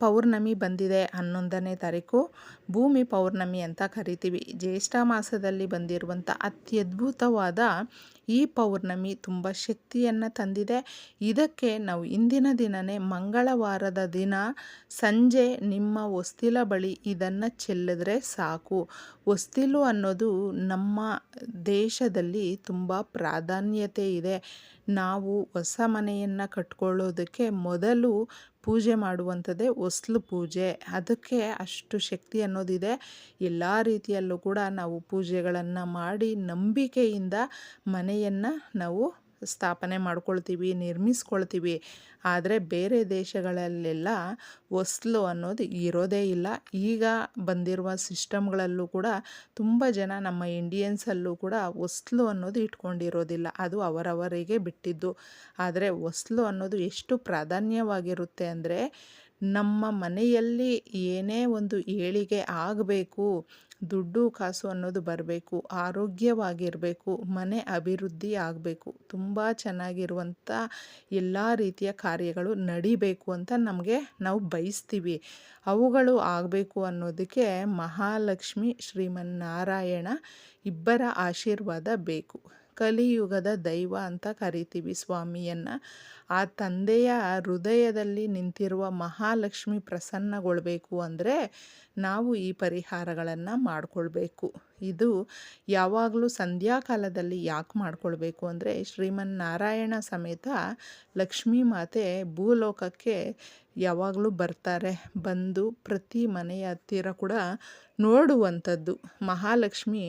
ಪೌರ್ಣಮಿ ಬಂದಿದೆ ಹನ್ನೊಂದನೇ ತಾರೀಕು. ಭೂಮಿ ಪೌರ್ಣಮಿ ಅಂತ ಕರಿತೀವಿ. ಜ್ಯೇಷ್ಠ ಮಾಸದಲ್ಲಿ ಬಂದಿರುವಂಥ ಅತ್ಯದ್ಭುತವಾದ ಈ ಪೌರ್ಣಮಿ ತುಂಬ ಶಕ್ತಿಯನ್ನು ತಂದಿದೆ. ಇದಕ್ಕೆ ನಾವು ಇಂದಿನ ದಿನವೇ ಮಂಗಳವಾರದ ದಿನ ಸಂಜೆ ನಿಮ್ಮ ಹೊಸ್ತಿಲ ಬಳಿ ಇದನ್ನು ಚೆಲ್ಲಿದ್ರೆ ಸಾಕು. ಹೊಸ್ತಿಲು ಅನ್ನೋದು ನಮ್ಮ ದೇಶದಲ್ಲಿ ತುಂಬ ಪ್ರಾಧಾನ್ಯತೆ ಇದೆ. ನಾವು ಹೊಸ ಮನೆಯನ್ನು ಕಟ್ಕೊಳ್ಳೋದಕ್ಕೆ ಮೊದಲು ಪೂಜೆ ಮಾಡುವಂಥದ್ದೇ ಹೊಸ್ಲು ಪೂಜೆ. ಅದಕ್ಕೆ ಅಷ್ಟು ಶಕ್ತಿ ಅನ್ನೋದಿದೆ. ಎಲ್ಲ ರೀತಿಯಲ್ಲೂ ಕೂಡ ನಾವು ಪೂಜೆಗಳನ್ನು ಮಾಡಿ ನಂಬಿಕೆಯಿಂದ ಮನೆಯನ್ನು ನಾವು ಸ್ಥಾಪನೆ ಮಾಡ್ಕೊಳ್ತೀವಿ, ನಿರ್ಮಿಸ್ಕೊಳ್ತೀವಿ. ಆದರೆ ಬೇರೆ ದೇಶಗಳಲ್ಲೆಲ್ಲ ಹೊಸ್ಲು ಅನ್ನೋದು ಇರೋದೇ ಇಲ್ಲ. ಈಗ ಬಂದಿರುವ ಸಿಸ್ಟಮ್ಗಳಲ್ಲೂ ಕೂಡ ತುಂಬ ಜನ ನಮ್ಮ ಇಂಡಿಯನ್ಸಲ್ಲೂ ಕೂಡ ಹೊಸ್ಲು ಅನ್ನೋದು ಇಟ್ಕೊಂಡಿರೋದಿಲ್ಲ. ಅದು ಅವರವರಿಗೆ ಬಿಟ್ಟಿದ್ದು. ಆದರೆ ಹೊಸ್ಲು ಅನ್ನೋದು ಎಷ್ಟು ಪ್ರಾಧಾನ್ಯವಾಗಿರುತ್ತೆ ಅಂದರೆ ನಮ್ಮ ಮನೆಯಲ್ಲಿ ಏನೇ ಒಂದು ಏಳಿಗೆ ಆಗಬೇಕು, ದುಡ್ಡು ಕಾಸು ಅನ್ನೋದು ಬರಬೇಕು, ಆರೋಗ್ಯವಾಗಿರಬೇಕು, ಮನೆ ಅಭಿವೃದ್ಧಿ ಆಗಬೇಕು, ತುಂಬ ಚೆನ್ನಾಗಿರುವಂಥ ಎಲ್ಲ ರೀತಿಯ ಕಾರ್ಯಗಳು ನಡಿಬೇಕು ಅಂತ ನಮಗೆ ನಾವು ಬಯಸ್ತೀವಿ. ಅವುಗಳು ಆಗಬೇಕು ಅನ್ನೋದಕ್ಕೆ ಮಹಾಲಕ್ಷ್ಮಿ ಶ್ರೀಮನ್ನಾರಾಯಣ ಇಬ್ಬರ ಆಶೀರ್ವಾದ ಬೇಕು. ಕಲಿಯುಗದ ದೈವ ಅಂತ ಕರಿತೀವಿ ಸ್ವಾಮಿಯನ್ನು. ಆ ತಂದೆಯ ಹೃದಯದಲ್ಲಿ ನಿಂತಿರುವ ಮಹಾಲಕ್ಷ್ಮಿ ಪ್ರಸನ್ನಗೊಳ್ಬೇಕು ಅಂದರೆ ನಾವು ಈ ಪರಿಹಾರಗಳನ್ನು ಮಾಡಿಕೊಳ್ಬೇಕು. ಇದು ಯಾವಾಗಲೂ ಸಂಧ್ಯಾಕಾಲದಲ್ಲಿ ಯಾಕೆ ಮಾಡಿಕೊಳ್ಬೇಕು ಅಂದರೆ ಶ್ರೀಮನ್ನಾರಾಯಣ ಸಮೇತ ಲಕ್ಷ್ಮೀ ಮಾತೆ ಭೂಲೋಕಕ್ಕೆ ಯಾವಾಗಲೂ ಬರ್ತಾರೆ, ಬಂದು ಪ್ರತಿ ಮನೆಯ ಹತ್ತಿರ ಕೂಡ ನೋಡುವಂಥದ್ದು. ಮಹಾಲಕ್ಷ್ಮಿ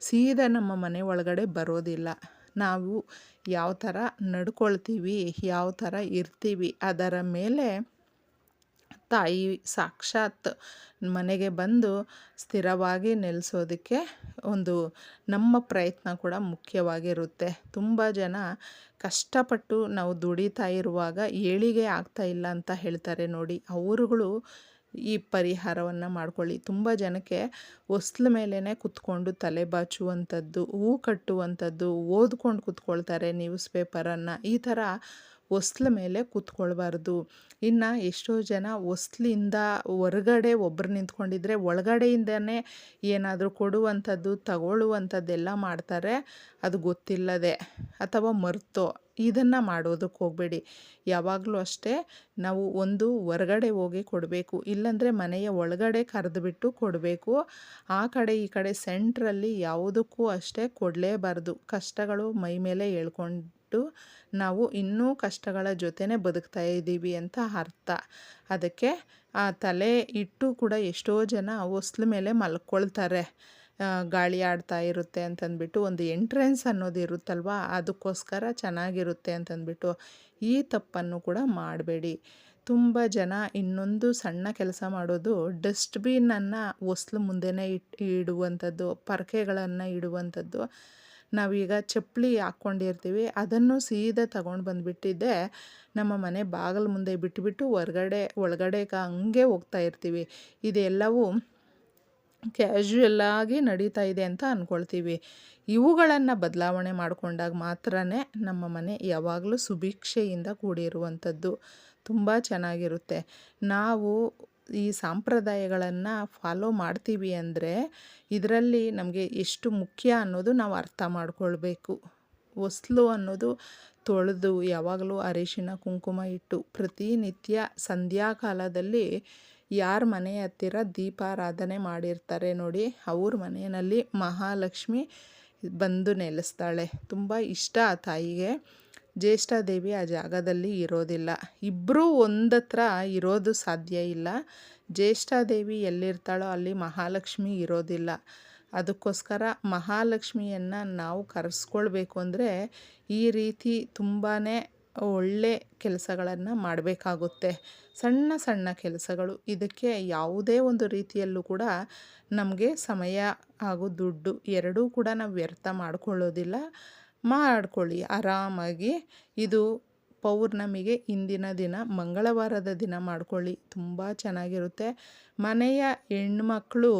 ಸೀದಾ ನಮ್ಮ ಮನೆ ಒಳಗಡೆ ಬರೋದಿಲ್ಲ. ನಾವು ಯಾವ ಥರ ನಡ್ಕೊಳ್ತೀವಿ ಯಾವ ಥರ ಇರ್ತೀವಿ ಅದರ ಮೇಲೆ ತಾಯಿ ಸಾಕ್ಷಾತ್ ಮನೆಗೆ ಬಂದು ಸ್ಥಿರವಾಗಿ ನೆಲೆಸೋದಕ್ಕೆ ಒಂದು ನಮ್ಮ ಪ್ರಯತ್ನ ಕೂಡ ಮುಖ್ಯವಾಗಿರುತ್ತೆ. ತುಂಬ ಜನ ಕಷ್ಟಪಟ್ಟು ನಾವು ದುಡಿತಾ ಇರುವಾಗ ಏಳಿಗೆ ಆಗ್ತಾ ಇಲ್ಲ ಅಂತ ಹೇಳ್ತಾರೆ ನೋಡಿ. ಅವರುಗಳು ಈ ಪರಿಹಾರವನ್ನು ಮಾಡ್ಕೊಳ್ಳಿ. ತುಂಬ ಜನಕ್ಕೆ ಹೊಸ್ಲ ಮೇಲೇ ಕುತ್ಕೊಂಡು ತಲೆ ಬಾಚುವಂಥದ್ದು, ಹೂ ಕಟ್ಟುವಂಥದ್ದು, ಓದ್ಕೊಂಡು ಕೂತ್ಕೊಳ್ತಾರೆ ನ್ಯೂಸ್ ಪೇಪರನ್ನು. ಈ ಥರ ಹೊಸ್ಲ ಮೇಲೆ ಕೂತ್ಕೊಳ್ಬಾರ್ದು. ಇನ್ನು ಎಷ್ಟೋ ಜನ ಹೊಸ್ಲಿಂದ ಹೊರಗಡೆ ಒಬ್ಬರು ನಿಂತ್ಕೊಂಡಿದ್ರೆ ಒಳಗಡೆಯಿಂದನೇ ಏನಾದರೂ ಕೊಡುವಂಥದ್ದು, ತಗೊಳ್ಳುವಂಥದ್ದೆಲ್ಲ ಮಾಡ್ತಾರೆ. ಅದು ಗೊತ್ತಿಲ್ಲದೆ ಅಥವಾ ಮರ್ತೋ, ಇದನ್ನು ಮಾಡೋದಕ್ಕೆ ಹೋಗಬೇಡಿ. ಯಾವಾಗಲೂ ಅಷ್ಟೇ ನಾವು ಒಂದು ಹೊರಗಡೆ ಹೋಗಿ ಕೊಡಬೇಕು. ಇಲ್ಲಾಂದರೆ ಮನೆಯ ಒಳಗಡೆ ಕರೆದುಬಿಟ್ಟು ಕೊಡಬೇಕು. ಆ ಕಡೆ ಈ ಕಡೆ ಸೆಂಟ್ರಲ್ಲಿ ಯಾವುದಕ್ಕೂ ಅಷ್ಟೇ ಕೊಡಲೇಬಾರ್ದು. ಕಷ್ಟಗಳು ಮೈ ಮೇಲೆ ಹೇಳ್ಕೊಂಡು ನಾವು ಇನ್ನೂ ಕಷ್ಟಗಳ ಜೊತೆನೇ ಬದುಕ್ತಾ ಇದ್ದೀವಿ ಅಂತ ಅರ್ಥ. ಅದಕ್ಕೆ ಆ ತಲೆ ಇಟ್ಟು ಕೂಡ ಎಷ್ಟೋ ಜನ ಹೊಸ್ಲ ಮೇಲೆ ಮಲ್ಕೊಳ್ತಾರೆ. ಗಾಳಿ ಆಡ್ತಾ ಇರುತ್ತೆ ಅಂತಂದ್ಬಿಟ್ಟು ಒಂದು ಎಂಟ್ರೆನ್ಸ್ ಅನ್ನೋದು ಇರುತ್ತಲ್ವ, ಅದಕ್ಕೋಸ್ಕರ ಚೆನ್ನಾಗಿರುತ್ತೆ ಅಂತಂದ್ಬಿಟ್ಟು ಈ ತಪ್ಪನ್ನು ಕೂಡ ಮಾಡಬೇಡಿ. ತುಂಬ ಜನ ಇನ್ನೊಂದು ಸಣ್ಣ ಕೆಲಸ ಮಾಡೋದು ಡಸ್ಟ್ಬಿನನ್ನು ಹೊಸ್ಲು ಮುಂದೆನೇ ಇಟ್, ಇಡುವಂಥದ್ದು, ಪರಕೆಗಳನ್ನು ಇಡುವಂಥದ್ದು ನಾವೀಗ ಚಪ್ಪಲಿ ಹಾಕ್ಕೊಂಡಿರ್ತೀವಿ, ಅದನ್ನು ಸೀದಾ ತಗೊಂಡು ಬಂದುಬಿಟ್ಟಿದ್ದೆ. ನಮ್ಮ ಮನೆ ಬಾಗಿಲು ಮುಂದೆ ಬಿಟ್ಟುಬಿಟ್ಟು ಹೊರಗಡೆ ಒಳಗಡೆಗೆ ಹಂಗೆ ಹೋಗ್ತಾ ಇರ್ತೀವಿ. ಇದೆಲ್ಲವೂ ಕ್ಯಾಶುಯಲ್ಲಾಗಿ ನಡೀತಾ ಇದೆ ಅಂತ ಅಂದ್ಕೊಳ್ತೀವಿ ಇವುಗಳನ್ನು ಬದಲಾವಣೆ ಮಾಡಿಕೊಂಡಾಗ ಮಾತ್ರ ನಮ್ಮ ಮನೆ ಯಾವಾಗಲೂ ಸುಭಿಕ್ಷೆಯಿಂದ ಕೂಡಿರುವಂಥದ್ದು. ತುಂಬ ಚೆನ್ನಾಗಿರುತ್ತೆ. ನಾವು ಈ ಸಂಪ್ರದಾಯಗಳನ್ನು ಫಾಲೋ ಮಾಡ್ತೀವಿ ಅಂದರೆ ಇದರಲ್ಲಿ ನಮಗೆ ಎಷ್ಟು ಮುಖ್ಯ ಅನ್ನೋದು ನಾವು ಅರ್ಥ ಮಾಡ್ಕೊಳ್ಬೇಕು. ಹೊಸ್ಲು ಅನ್ನೋದು ತೊಳೆದು ಯಾವಾಗಲೂ ಅರಿಶಿನ, ಕುಂಕುಮ ಇಟ್ಟು ಪ್ರತಿನಿತ್ಯ ಸಂಧ್ಯಾಕಾಲದಲ್ಲಿ ಯಾರ ಮನೆ ಹತ್ತಿರ ದೀಪಾರಾಧನೆ ಮಾಡಿರ್ತಾರೆ ನೋಡಿ, ಅವ್ರ ಮನೆಯಲ್ಲಿ ಮಹಾಲಕ್ಷ್ಮಿ ಬಂದು ನೆಲೆಸ್ತಾಳೆ. ತುಂಬ ಇಷ್ಟ ಆ ತಾಯಿಗೆ. ಜ್ಯೇಷ್ಠಾದೇವಿ ಆ ಜಾಗದಲ್ಲಿ ಇರೋದಿಲ್ಲ. ಇಬ್ಬರೂ ಒಂದತ್ರ ಇರೋದು ಸಾಧ್ಯ ಇಲ್ಲ. ಜ್ಯೇಷ್ಠಾದೇವಿ ಎಲ್ಲಿರ್ತಾಳೋ ಅಲ್ಲಿ ಮಹಾಲಕ್ಷ್ಮಿ ಇರೋದಿಲ್ಲ. ಅದಕ್ಕೋಸ್ಕರ ಮಹಾಲಕ್ಷ್ಮಿಯನ್ನು ನಾವು ಕರೆಸ್ಕೊಳ್ಬೇಕು ಅಂದರೆ ಈ ರೀತಿ ತುಂಬಾ ಒಳ್ಳೆ ಕೆಲಸಗಳನ್ನು ಮಾಡಬೇಕಾಗುತ್ತೆ. ಸಣ್ಣ ಸಣ್ಣ ಕೆಲಸಗಳು. ಇದಕ್ಕೆ ಯಾವುದೇ ಒಂದು ರೀತಿಯಲ್ಲೂ ಕೂಡ ನಮಗೆ ಸಮಯ ಹಾಗೂ ದುಡ್ಡು ಎರಡೂ ಕೂಡ ನಾವು ವ್ಯರ್ಥ ಮಾಡ್ಕೊಳ್ಳೋದಿಲ್ಲ. ಮಾಡ್ಕೊಳ್ಳಿ. ಆರಾಮಾಗಿ ಇದು ಪೌರ್ಣಮಿಗೆ ಇಂದಿನ ದಿನ, ಮಂಗಳವಾರದ ದಿನ ಮಾಡ್ಕೊಳ್ಳಿ. ತುಂಬ ಚೆನ್ನಾಗಿರುತ್ತೆ. ಮನೆಯ ಹೆಣ್ಮಕ್ಳು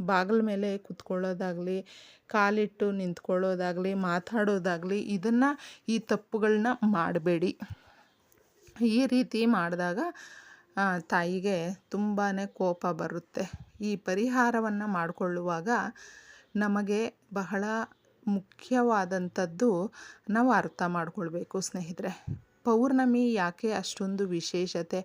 ಬಾಗಿಲ ಮೇಲೆ ಕುತ್ಕೊಳ್ಳೋದಾಗಲಿ, ಕಾಲಿಟ್ಟು ನಿಂತ್ಕೊಳ್ಳೋದಾಗಲಿ, ಮಾತಾಡೋದಾಗಲಿ, ಇದನ್ನು ಈ ತಪ್ಪುಗಳನ್ನ ಮಾಡಬೇಡಿ. ಈ ರೀತಿ ಮಾಡಿದಾಗ ತಾಯಿಗೆ ತುಂಬಾ ಕೋಪ ಬರುತ್ತೆ. ಈ ಪರಿಹಾರವನ್ನು ಮಾಡಿಕೊಳ್ಳುವಾಗ ನಮಗೆ ಬಹಳ ಮುಖ್ಯವಾದಂಥದ್ದು ನಾವು ಅರ್ಥ ಮಾಡ್ಕೊಳ್ಬೇಕು, ಸ್ನೇಹಿತರೆ. ಪೌರ್ಣಮಿ ಯಾಕೆ ಅಷ್ಟೊಂದು ವಿಶೇಷತೆ?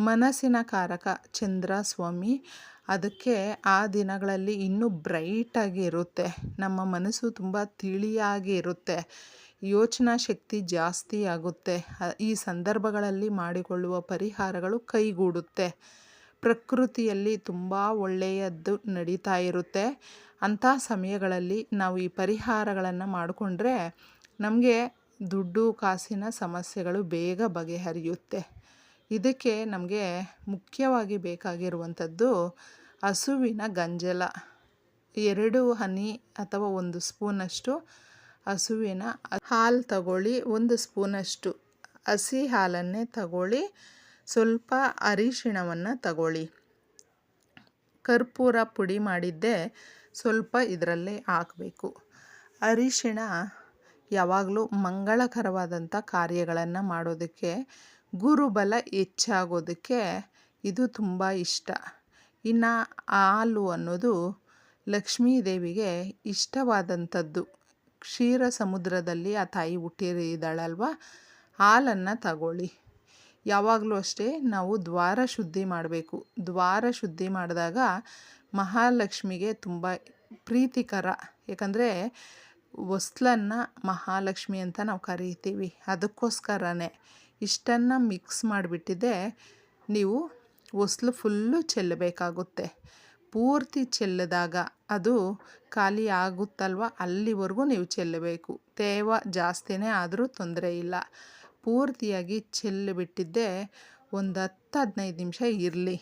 ಮನಸ್ಸಿನ ಕಾರಕ ಚಂದ್ರ ಸ್ವಾಮಿ ಅದಕ್ಕೆ ಆ ದಿನಗಳಲ್ಲಿ ಇನ್ನೂ ಬ್ರೈಟಾಗಿ ಇರುತ್ತೆ. ನಮ್ಮ ಮನಸ್ಸು ತುಂಬ ತಿಳಿಯಾಗಿ ಇರುತ್ತೆ. ಯೋಚನಾ ಶಕ್ತಿ ಜಾಸ್ತಿ ಆಗುತ್ತೆ. ಈ ಸಂದರ್ಭಗಳಲ್ಲಿ ಮಾಡಿಕೊಳ್ಳುವ ಪರಿಹಾರಗಳು ಕೈಗೂಡುತ್ತೆ. ಪ್ರಕೃತಿಯಲ್ಲಿ ತುಂಬ ಒಳ್ಳೆಯದ್ದು ನಡೀತಾ ಇರುತ್ತೆ. ಅಂಥ ಸಮಯಗಳಲ್ಲಿ ನಾವು ಈ ಪರಿಹಾರಗಳನ್ನು ಮಾಡಿಕೊಂಡ್ರೆ ನಮಗೆ ದುಡ್ಡು, ಕಾಸಿನ ಸಮಸ್ಯೆಗಳು ಬೇಗ ಬಗೆಹರಿಯುತ್ತೆ. ಇದಕ್ಕೆ ನಮಗೆ ಮುಖ್ಯವಾಗಿ ಬೇಕಾಗಿರುವಂಥದ್ದು ಹಸುವಿನ ಗಂಜಲ. ಎರಡು ಹನಿ ಅಥವಾ ಒಂದು ಸ್ಪೂನಷ್ಟು ಹಸುವಿನ ಹಾಲು ತಗೊಳ್ಳಿ, ಒಂದು ಸ್ಪೂನಷ್ಟು ಹಸಿ ಹಾಲನ್ನೇ ತಗೊಳ್ಳಿ. ಸ್ವಲ್ಪ ಅರಿಶಿಣವನ್ನು ತಗೊಳ್ಳಿ. ಕರ್ಪೂರ ಪುಡಿ ಮಾಡಿದ್ದೆ ಸ್ವಲ್ಪ ಇದರಲ್ಲೇ ಹಾಕಬೇಕು. ಅರಿಶಿಣ ಯಾವಾಗಲೂ ಮಂಗಳಕರವಾದಂಥ ಕಾರ್ಯಗಳನ್ನು ಮಾಡೋದಕ್ಕೆ, ಗುರುಬಲ ಹೆಚ್ಚಾಗೋದಕ್ಕೆ ಇದು ತುಂಬ ಇಷ್ಟ. ಇನ್ನು ಹಾಲು ಅನ್ನೋದು ಲಕ್ಷ್ಮೀ ದೇವಿಗೆ ಇಷ್ಟವಾದಂಥದ್ದು ಕ್ಷೀರ ಸಮುದ್ರದಲ್ಲಿ ಆ ತಾಯಿ ಹುಟ್ಟಿರಿದ್ದಾಳಲ್ವ ಹಾಲನ್ನು ತಗೊಳ್ಳಿ. ಯಾವಾಗಲೂ ಅಷ್ಟೇ ನಾವು ದ್ವಾರ ಶುದ್ಧಿ ಮಾಡಬೇಕು. ದ್ವಾರ ಶುದ್ಧಿ ಮಾಡಿದಾಗ ಮಹಾಲಕ್ಷ್ಮಿಗೆ ತುಂಬ ಪ್ರೀತಿಕರ. ಯಾಕಂದರೆ ಹೊಸ್ಲನ್ನು ಮಹಾಲಕ್ಷ್ಮಿ ಅಂತ ನಾವು ಕರೀತೀವಿ. ಅದಕ್ಕೋಸ್ಕರನೇ ಇಷ್ಟನ್ನು ಮಿಕ್ಸ್ ಮಾಡಿಬಿಟ್ಟಿದ್ದೆ. ನೀವು ಹೊಸ್ಲು ಫುಲ್ಲು ಚೆಲ್ಲಬೇಕಾಗುತ್ತೆ. ಪೂರ್ತಿ ಚೆಲ್ಲಿದಾಗ ಅದು ಖಾಲಿ ಆಗುತ್ತಲ್ವ? ಅಲ್ಲಿವರೆಗೂ ನೀವು ಚೆಲ್ಲಬೇಕು. ತೇವ ಜಾಸ್ತಿನೇ ಆದರೂ ತೊಂದರೆ ಇಲ್ಲ. ಪೂರ್ತಿಯಾಗಿ ಚೆಲ್ಲಿಬಿಟ್ಟಿದ್ದೆ ಒಂದು ಹತ್ತು ಹದಿನೈದು ನಿಮಿಷ ಇರಲಿ.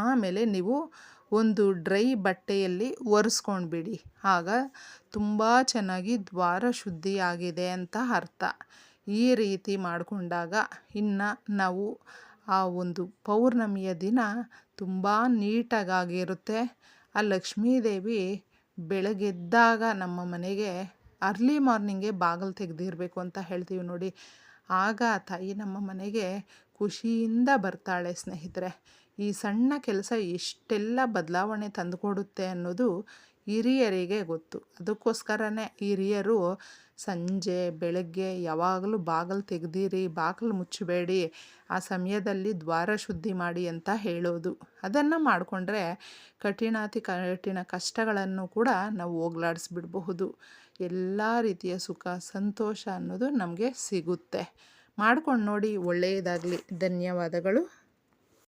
ಆಮೇಲೆ ನೀವು ಒಂದು ಡ್ರೈ ಬಟ್ಟೆಯಲ್ಲಿ ಒರೆಸ್ಕೊಂಡ್ಬಿಡಿ. ಆಗ ತುಂಬ ಚೆನ್ನಾಗಿ ದ್ವಾರ ಶುದ್ಧಿ ಆಗಿದೆ ಅಂತ ಅರ್ಥ. ಈ ರೀತಿ ಮಾಡಿಕೊಂಡಾಗ ಇನ್ನು ನಾವು ಆ ಒಂದು ಪೌರ್ಣಮಿಯ ದಿನ ತುಂಬ ನೀಟಾಗಿರುತ್ತೆ ಆ ಲಕ್ಷ್ಮೀದೇವಿ ಬೆಳಗ್ಗೆದ್ದಾಗ ನಮ್ಮ ಮನೆಗೆ ಅರ್ಲಿ ಮಾರ್ನಿಂಗೇ ಬಾಗಿಲು ತೆಗೆದಿರಬೇಕು ಅಂತ ಹೇಳ್ತೀವಿ ನೋಡಿ. ಆಗ ತಾಯಿ ನಮ್ಮ ಮನೆಗೆ ಖುಷಿಯಿಂದ ಬರ್ತಾಳೆ ಸ್ನೇಹಿತರೆ. ಈ ಸಣ್ಣ ಕೆಲಸ ಎಷ್ಟೆಲ್ಲ ಬದಲಾವಣೆ ತಂದುಕೊಡುತ್ತೆ ಅನ್ನೋದು ಹಿರಿಯರಿಗೆ ಗೊತ್ತು. ಅದಕ್ಕೋಸ್ಕರನೇ ಹಿರಿಯರು ಸಂಜೆ, ಬೆಳಗ್ಗೆ ಯಾವಾಗಲೂ ಬಾಗಿಲು ತೆಗೆದಿರಿ, ಬಾಗಿಲು ಮುಚ್ಚಬೇಡಿ, ಆ ಸಮಯದಲ್ಲಿ ದ್ವಾರ ಶುದ್ಧಿ ಮಾಡಿ ಅಂತ ಹೇಳೋದು. ಅದನ್ನು ಮಾಡಿಕೊಂಡ್ರೆ ಕಠಿಣಾತಿ ಕಠಿಣ ಕಷ್ಟಗಳನ್ನು ಕೂಡ ನಾವು ಹೋಗ್ಲಾಡಿಸ್ಬಿಡಬಹುದು. ಎಲ್ಲ ರೀತಿಯ ಸುಖ, ಸಂತೋಷ ಅನ್ನೋದು ನಮಗೆ ಸಿಗುತ್ತೆ. ಮಾಡ್ಕೊಂಡು ನೋಡಿ ಒಳ್ಳೆಯದಾಗಲಿ ಧನ್ಯವಾದಗಳು.